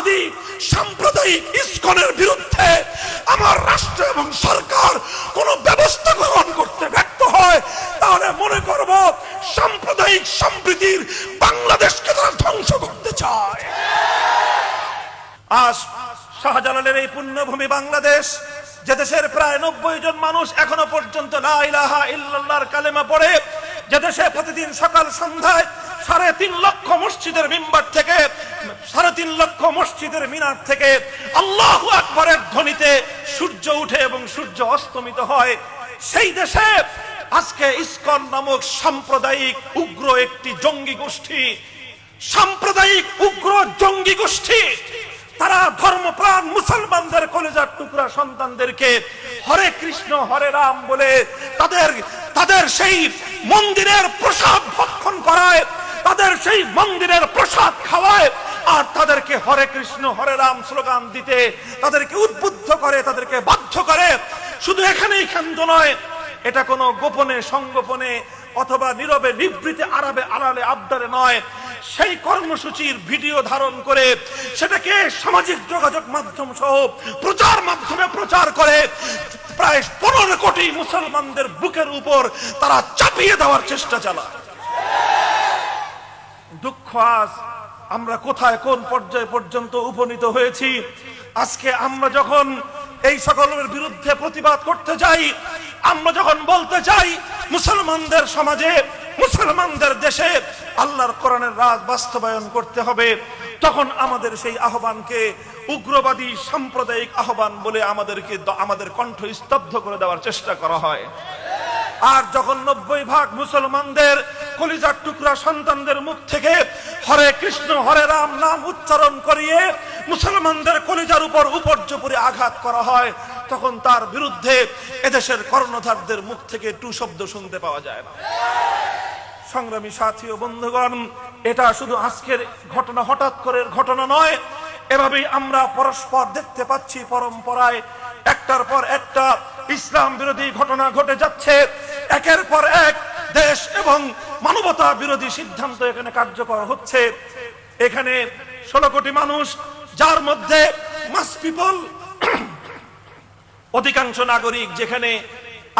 যদি সাম্প্রদায়িক ইস্কনের বিরুদ্ধে আমার রাষ্ট্র এবং সরকার কোনো ব্যবস্থা গ্রহণ করতে ব্যর্থ হয়, তাহলে মনে করব সাম্প্রদায়িক সম্প্রীতির বাংলাদেশকে তারা ধ্বংস করতে চায়। আজ শাহজালালের এই পুণ্যভূমি বাংলাদেশ, যে দেশের প্রায় নব্বই জন মানুষ এখনও পর্যন্ত লা ইলাহা ইল্লাল্লাহর কালেমা পড়ে, যে দেশে প্রতিদিন সকাল সন্ধ্যায় সাড়ে তিন লক্ষ মসজিদের মিম্বার থেকে, সাড়ে তিন লক্ষ মসজিদের মিনার থেকে আল্লাহ আকবরের ধ্বনিতে সূর্য উঠে এবং সূর্য অস্তমিত হয়। সেই দেশে আজকে ইসকন নামক সাম্প্রদায়িক উগ্র একটি জঙ্গি গোষ্ঠী, সাম্প্রদায়িক উগ্র জঙ্গি গোষ্ঠী, তারা ধর্মপ্রাণ মুসলমানদের কলেজার টুকরা সন্তানদেরকে হরে কৃষ্ণ, হরে রাম বলে তাদের তাদের সেই মন্দিরের প্রসাদ ভক্ষণ করায় তাদের সেই মন্দিরের প্রসাদ খাওয়ায় আর তাদেরকে হরে কৃষ্ণ, হরে রাম স্লোগান দিতে, তাদেরকে উদ্বুদ্ধ করে, তাদেরকে বাধ্য করে। শুধু এখানেই কেন্দ্র নয়, এটা কোনো গোপনে, সংগোপনে অথবা নীরবে নিবৃতে আড়াবে আড়ালে, আবদারে নয়। সেই কর্মসূচির ভিডিও ধারণ করে সেটাকে সামাজিক যোগাযোগ মাধ্যম সহ প্রচার মাধ্যমে প্রচার করে প্রায় পনেরো কোটি মুসলমানদের বুকের উপর তারা চাপিয়ে দেওয়ার চেষ্টা চালায়। আজ আমরা কোথায় কোন পর্যায় পর্যন্ত উপনীত হয়েছি? আজকে আমরা যখন এই সকলের বিরুদ্ধে প্রতিবাদ করতে যাই, আমরা যখন বলতে চাই মুসলমানদের সমাজে, মুসলমানদের দেশে আল্লাহর কোরআনের রাজ বাস্তবায়ন করতে হবে, তখন আমাদের সেই আহ্বানকে উগ্রবাদী সাম্প্রদায়িক আহ্বান বলে আমাদেরকে আমাদের কণ্ঠ স্তব্ধ করে দেওয়ার চেষ্টা করা হয়। আর যখন নব্বই ভাগ মুসলমানদের কলিজার টুকরা সন্তানদের মুখ থেকে হরে কৃষ্ণ, হরে রাম নাম উচ্চারণ করিয়ে মুসলমানদের কলিজার উপর উপর্যপুরে আঘাত করা হয়। তখন তার বিরুদ্ধে এদেশের কর্ণধারদের মুখ থেকে টু শব্দ শুনতে পাওয়া যায় না। সংগ্রামী সাথী ও বন্ধুগণ, এটা শুধু আজকের ঘটনা, হঠাৎ করে ঘটনা নয়। এভাবেই আমরা পরস্পর দেখতে পাচ্ছি পরম্পরায়। একটার পর একটা ইসলাম বিরোধী ঘটনা ঘটে যাচ্ছে। একের পর এক দেশ এবং মানবতা বিরোধী সিদ্ধান্ত এখানে কার্যকর হচ্ছে। এখানে ষোলো কোটি মানুষ, যার মধ্যে মাস পিপল অধিকাংশ নাগরিক যেখানে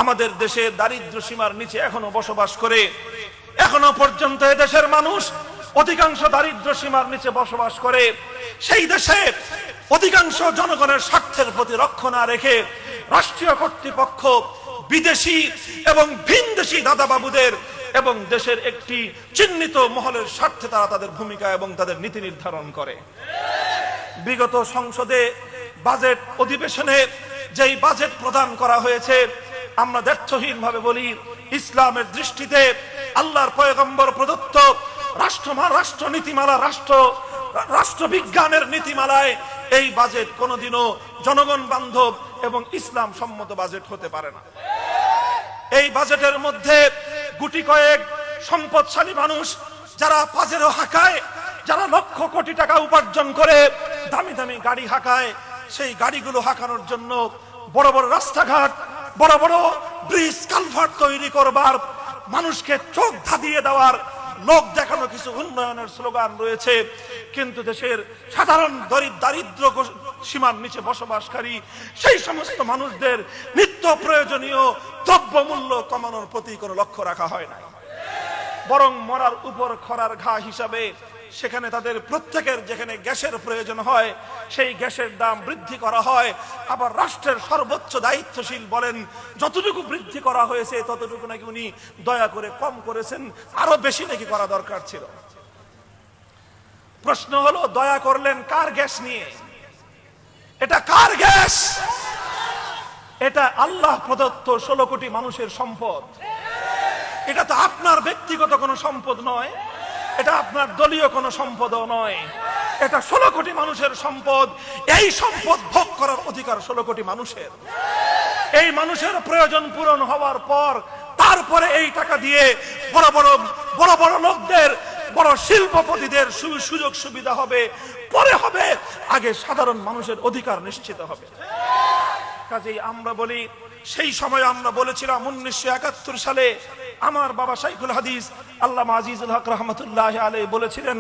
আমাদের দেশে দারিদ্র সীমার নিচে এখনও বসবাস করে, এখনও পর্যন্ত দেশের মানুষ অধিকাংশ দারিদ্র সীমার নিচে বসবাস করে। সেই দেশে অধিকাংশ জনগণের স্বার্থের প্রতি লক্ষ্য না রেখে রাষ্ট্রীয় কর্তৃপক্ষ বিদেশি এবং ভিনদেশি দাদাবাবুদের এবং দেশের একটি চিহ্নিত মহলের স্বার্থে তারা তাদের ভূমিকা এবং তাদের নীতি নির্ধারণ করে। বিগত সংসদে বাজেট অধিবেশনে যেই বাজেট প্রদান করা হয়েছে, আমরা ব্যর্থহীন ভাবে বলি, ইসলামের দৃষ্টিতে আল্লাহর পয়গম্বর প্রদত্ত রাষ্ট্রমা রাষ্ট্র নীতিমালা রাষ্ট্র, রাষ্ট্রবিজ্ঞানের নীতিমালায় এই বাজেট কোনোদিনও জনগণ বান্ধব এবং ইসলাম সম্মত বাজেট হতে পারে না। এই বাজেটের মধ্যে গুটি কয়েক সম্পদশালী মানুষ যারা পাজেরও হাঁকায়, যারা লক্ষ কোটি টাকা উপার্জন করে দামি দামি গাড়ি হাঁকায়, সেই গাড়িগুলো হাঁকানোর জন্য বড় বড় রাস্তাঘাট, বড় বড় ব্রিজ, কালভার্ট তৈরি করবার, মানুষকে চোখ ধাঁধিয়ে দেওয়ার লোক দেখানো কিছু উন্নয়নের স্লোগান রয়েছে। কিন্তু দেশের সাধারণ গরিব দারিদ্র সীমার নিচে বসবাসকারী সেই সমস্ত মানুষদের নিত্য প্রয়োজনীয় দ্রব্যমূল্য কমানোর প্রতি কোনো লক্ষ্য রাখা হয় না বরং মরার উপর খরার ঘা হিসাবে সেখানে তাদের প্রত্যেকের যেখানে গ্যাসের প্রয়োজন হয়, সেই গ্যাসের দাম বৃদ্ধি করা হয়। আবার রাষ্ট্রের সর্বোচ্চ দায়িত্বশীল বলেন, যতটুকু বৃদ্ধি করা হয়েছে, ততটুকু নাকি উনি দয়া করে কম করেছেন। আরও বেশি নাকি করা দরকার ছিল। প্রশ্ন হলো, দয়া করলেন কার গ্যাস নিয়ে? এটা কার গ্যাস? এটা আল্লাহ প্রদত্ত ষোলো কোটি মানুষের সম্পদ। এটা তো আপনার ব্যক্তিগত কোনো সম্পদ নয়। এটা আপনার দলীয় কোনো সম্পদও নয়। এটা ষোলো কোটি মানুষের সম্পদ। এই সম্পদ ভোগ করার অধিকার ষোলো কোটি মানুষের। এই মানুষের প্রয়োজন পূরণ হওয়ার পর, তারপরে এই টাকা দিয়ে বড় বড় বড় বড় লোকদের, বড় শিল্পপতিদের সুযোগ সুবিধা হবে। পরে হবে আগে সাধারণ মানুষের অধিকার নিশ্চিত হবে। কাজেই আমরা বলি, সেই সময় আমরা বলেছিলাম উনিশশো একাত্তর সালে আমার বাবা শাইখুল হাদিস আল্লাহ আজিজুল হক রহমতুল্লাহ আলী বলেছিলেন,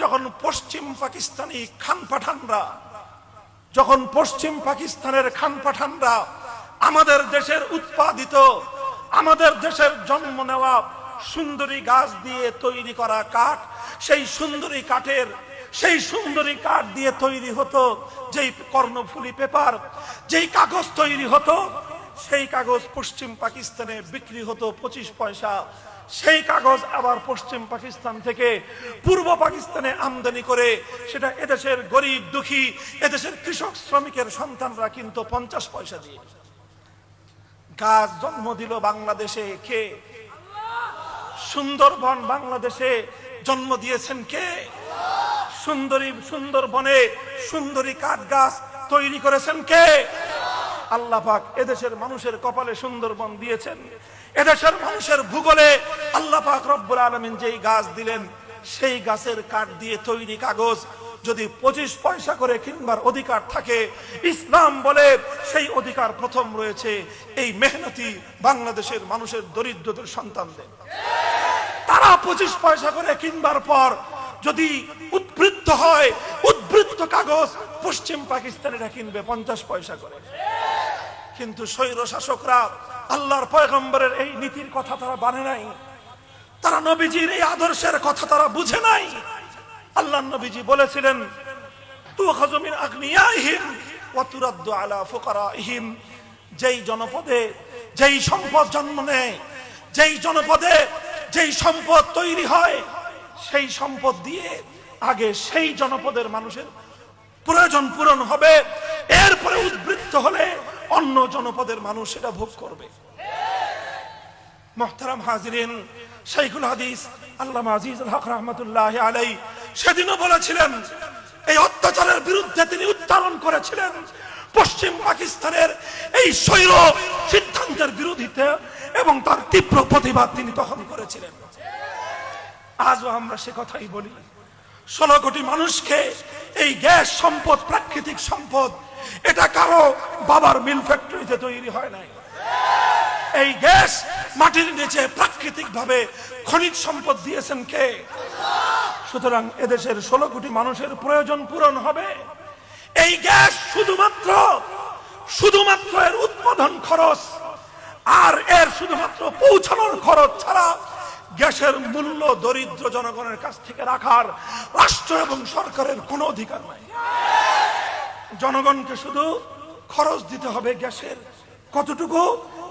যখন পশ্চিম পাকিস্তানি খান পাঠানরা, যখন পশ্চিম পাকিস্তানের খান পাঠানরা আমাদের দেশের উৎপাদিত, আমাদের দেশের জন্ম নেওয়া সুন্দরী গাছ দিয়ে তৈরি করা কাঠ, সেই সুন্দরী কাঠের, সেই সুন্দরী কাঠ দিয়ে তৈরি হতো, যেই কর্ণফুলি পেপার, যেই কাগজ তৈরি হতো সেই কাগজ পশ্চিম পাকিস্তানে বিক্রি হতো পঁচিশ পয়সা। সেই কাগজ আবার পশ্চিম পাকিস্তান থেকে পূর্ব পাকিস্তানে আমদানি করে। সেটা এদেশের গরিব, দুঃখী, এদেশের কৃষক, শ্রমিকের সন্তানরা কিন্তু পঞ্চাশ পয়সা দিয়ে। গাছ জন্ম দিল বাংলাদেশে কে? সুন্দরবন বাংলাদেশে জন্ম দিয়েছেন কে? সুন্দরী সুন্দরবনে সুন্দরী কাঠ গাছ তৈরি করেছেন কে? আল্লাহ পাক এদেশের মানুষের কপালে সুন্দরবন দিয়েছেন। এদেশের মানুষের ভূগোলে আল্লাহ পাক রব্বুল আলমিন যেই গাছ দিলেন, সেই গাছের কাঠ দিয়ে তৈরি কাগজ যদি পঁচিশ পয়সা করে কিনবার অধিকার থাকে, ইসলাম বলে সেই অধিকার প্রথম রয়েছে এই মেহনতি বাংলাদেশের মানুষের দরিদ্রদের সন্তানদের। তারা পঁচিশ পয়সা করে কিনবার পর যদি উদ্বৃত্ত হয় উদ্বৃত্ত কাগজ পশ্চিম পাকিস্তানিরা কিনবে পঞ্চাশ পয়সা করে। কিন্তু স্বৈর শাসকরা আল্লাহর পয়গম্বরের এই নীতির কথা তারা বানে নাই। তারা নবীজির এই আদর্শের কথা তারা বুঝে নাই। আল্লাহ নবীজি বলেছিলেন তু আলা যেই জনপদে যেই সম্পদ জন্ম নেয়, যেই জনপদে যেই সম্পদ তৈরি হয়, সেই সম্পদ দিয়ে আগে সেই জনপদের মানুষের প্রয়োজন পূরণ হবে। এরপরে উদ্বৃত্ত হলে অন্য জনপদের মানুষ সেটা ভোগ করবে। মোহতারাম হাজিরিন, শাইখুল হাদিস আল্লাহ আজিজ হক রহমতুল্লাহ আলাই সেদিনও বলেছিলেন, এই অত্যাচারের বিরুদ্ধে তিনি উত্তরণ করেছিলেন, পশ্চিম পাকিস্তানের এই শৈল সিদ্ধান্তের বিরোধিতা এবং তার তীব্র প্রতিবাদ তিনি তখন করেছিলেন। আজও আমরা সে কথাই বলি, ষোলো কোটি মানুষকে এই গ্যাস সম্পদ, প্রাকৃতিক সম্পদ এটা কারও বাবার মিল ফ্যাক্টরিতে তৈরি হয় নাই। এই গ্যাস মাটির নিচে প্রাকৃতিক ভাবে খনিজ সম্পদ দিয়েছেন কে? সুতরাং এদেশের ষোলো কোটি মানুষের প্রয়োজন পূরণ হবে। এই গ্যাস শুধুমাত্র শুধুমাত্র এর উৎপাদন খরচ আর এর শুধুমাত্র পৌঁছানোর খরচ ছাড়া গ্যাসের মূল্য দরিদ্র জনগণের কাছ থেকে রাখার রাষ্ট্র এবং সরকারের কোনো অধিকার নাই। জনগণকে শুধু খরচ দিতে হবে গ্যাসের। কতটুকু?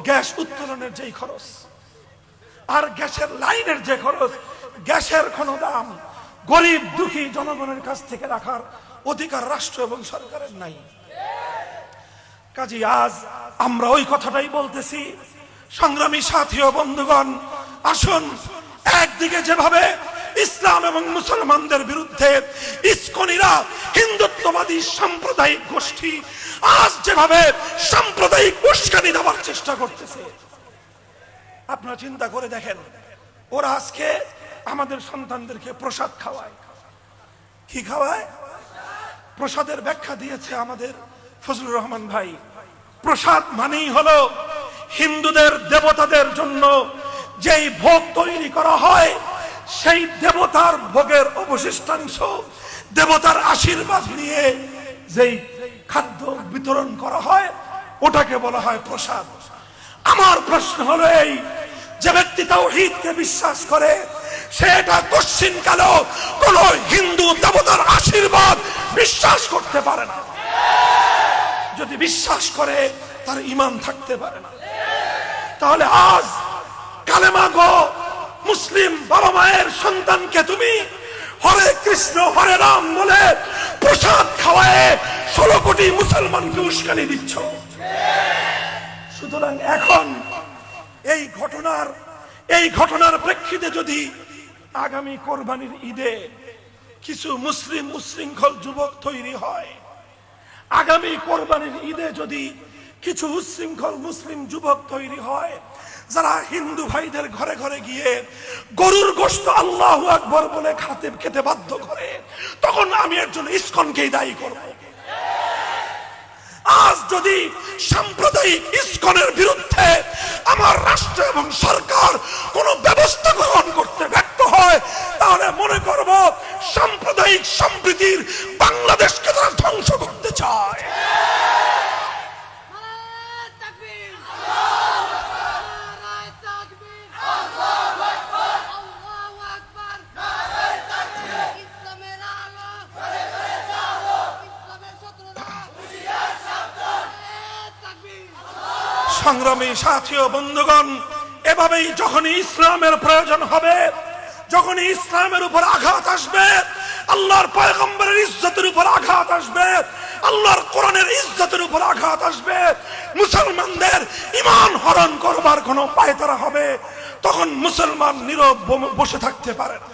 গ্যাস উত্তোলনের যেই খরচ। আর গ্যাসের লাইনের যে খরচ, গ্যাসের কোনো দাম গরিব দুঃখী জনগণের কাছ থেকে রাখার অধিকার রাষ্ট্র এবং সরকারের নাই। কাজী, আজ আমরা ওই কথাটাই বলতেছি, সংগ্রামী সাথী ও বন্ধুগণ, আসুন একদিকে যেভাবে ইসলাম এবং মুসলমানদের বিরুদ্ধে ইস্কনিরা হিন্দুত্ববাদী সাম্প্রদায়িক গোষ্ঠী আজ যেভাবে সাম্প্রদায়িক উস্কানি দেওয়ার চেষ্টা করতেছে, আপনারা চিন্তা করে দেখেন, ওরা আজকে আমাদের সন্তানদেরকে প্রসাদ খাওয়ায়। কি খাওয়ায়? প্রসাদের ব্যাখ্যা দিয়েছে আমাদের ফজলুর রহমান ভাই। প্রসাদ মানেই হলো হিন্দুদের দেবতাদের জন্য যেই ভোগ তৈরি করা হয়, সেই দেবতার ভোগের অবশিষ্টাংশ দেবতার আশীর্বাদ নিয়ে যেই খাদ্য বিতরণ করা হয়, ওটাকে বলা হয় প্রসাদ। আমার প্রশ্ন হলো এই, যে ব্যক্তি তাওহীদকে বিশ্বাস করে সেটা কশ্চিন কালেও কোন হিন্দু দেবতার আশীর্বাদ বিশ্বাস করতে পারে না। যদি বিশ্বাস করে, তার ইমান থাকতে পারে না। তাহলে আজ কালেমা গো, মুসলিম বাবা মায়ের সন্তানকে তুমি হরে কৃষ্ণ, হরে রাম বলে প্রসাদ খাওয়ায় ষোলো কোটি মুসলমানকে উস্কানি দিচ্ছ। সুতরাং এখন এই ঘটনার এই ঘটনার প্রেক্ষিতে যদি আগামী কোরবানির ঈদে কিছু মুসলিম উশৃঙ্খল যুবক তৈরি হয়, আগামী কোরবানির ঈদে যদি কিছু উশৃঙ্খল মুসলিম যুবক তৈরি হয় যারা হিন্দু ভাইদের ঘরে ঘরে গিয়ে গরুর গোস্ত আল্লাহ আকবর বলে খাতে খেতে বাধ্য করে, তখন আমি এর জন্য ইস্কনকেই দায়ী করব। আজ যদি সাম্প্রদায়িক ইস্কনের বিরুদ্ধে আমার রাষ্ট্র এবং সরকার কোন ব্যবস্থা গ্রহণ করতে ব্যর্থ হয়, তাহলে মনে করব সাম্প্রদায়িক সম্প্রীতির বাংলাদেশকে তারা ধ্বংস করতে চায় নারায়ে তাকবীর নারায়ে তাকবীর আল্লাহু আকবার আল্লাহু আকবার নারায়ে তাকবীর ইসলামের আলো ঘরে ঘরে চলো ইসলামের শত্রুরা হুঁশিয়ার সাবধান নারায়ে তাকবীর সংগ্রামী সাথী ও বন্ধুগণ, এভাবেই যখনই ইসলামের প্রয়োজন হবে, যখনই ইসলামের উপর আঘাত আসবে, আল্লাহর পয়গম্বরের ইজ্জতের উপর আঘাত আসবে, আল্লাহর কোরআনের ইজ্জতের উপর আঘাত আসবে, মুসলমানদের ইমান হরণ করবার কোনো পায়তারা হবে, তখন মুসলমান নীরব বসে থাকতে পারে না।